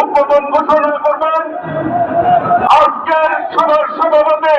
উদ্বোধন ঘোষণা করবেন আজকের সভার সভাপতি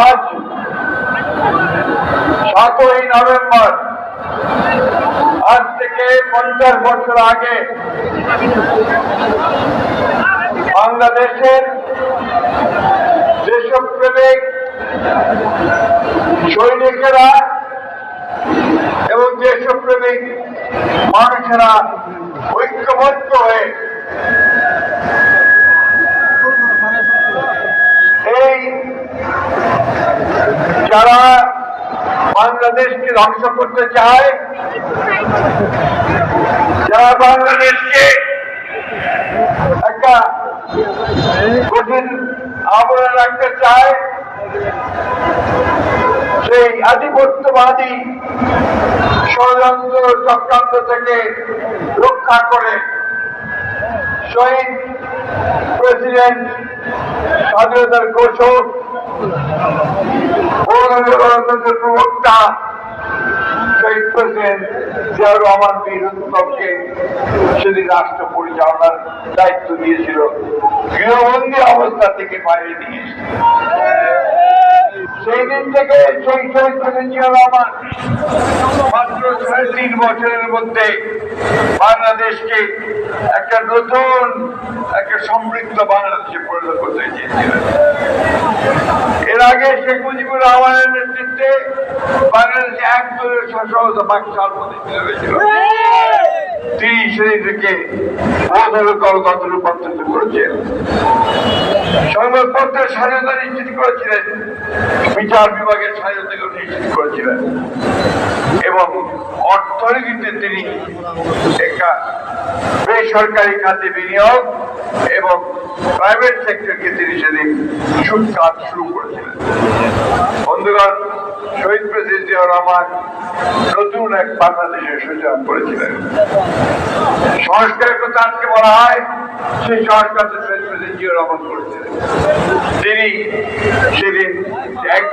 আজ সাতই নভেম্বর আজ থেকে পঞ্চাশ বছর আগে বাংলাদেশের দেশপ্রেমিক সৈনিকেরা এবং দেশপ্রেমিক মানুষেরা বাংলাদেশকে ধ্বংস করতে চায়। যারা বাংলাদেশকে একটা কঠিন আবরণ রাখতে চায়, সেই আধিপত্যবাদী ষড়যন্ত্র চক্রান্ত থেকে রক্ষা করে শহীদ প্রেসিডেন্ট স্বাধীনতার ঘোষক শহীদ সেদিন রাষ্ট্র পরিচালনার দায়িত্ব দিয়েছিল গৃহবন্দী অবস্থা থেকে বাইরে নিয়ে সেই দিন থেকে শহীদ রহমান মাত্র সাড়ে তিন বছরের মধ্যে বাংলাদেশকে একটা নতুন, একটা সমৃদ্ধ বাংলাদেশে পরিণত করতে চেয়েছিলেন এর আগে শেখ মুজিবুর রহমানের নেতৃত্বে বাংলাদেশে এক দলের পাকিস্তান প্রতিষ্ঠিত হয়েছিল। তিনি সেদিনকে বহুদল গণতন্ত্র রূপান্তরিত করেছেন। সংবাদপত্রের স্বাধীনতা নিশ্চিত করেছিলেন। বিচার বিভাগের স্বাধীনতাকে নিশ্চিত করেছিলেন। এবং অর্থনীতিতে তিনি একটা বেসরকারি খাতে বিনিয়োগ এবং প্রাইভেট সেক্টরকে তিনি সেদিন সুদ কাজ শুরু করেছিলেন। বন্ধুগণ, শহীদ প্রেসিডেন্ট জিয়াউর রহমান নতুন এক বাংলাদেশের সূচনা করেছিলেন। সংস্কারের কথা আজকে বলা হয়, সেই সংস্কার শহীদ প্রেসিডেন্ট জিয়াউর রহমান করেছিলেন। তিনি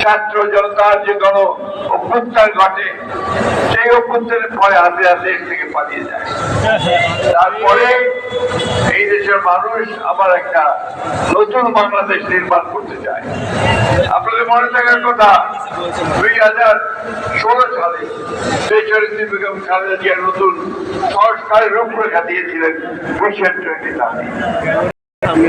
ছাত্র জনতার যে গণ অভ্যুত্থান ঘটে, সেই অভ্যুত্থানের পরে হাতে হাতে দেশ থেকে পালিয়ে যায়। তারপরে এই দেশের মানুষ আবার একটা নতুন বাংলাদেশ নির্মাণ করতে চায়। আপনাদের মনে থাকার কথা, দুই হাজার ষোলো সালে দেশের বেগম খালেদা জিয়া নতুন সংস্কারের রূপরেখা দিয়েছিলেন মিশন টোয়েন্টি সঙ্গে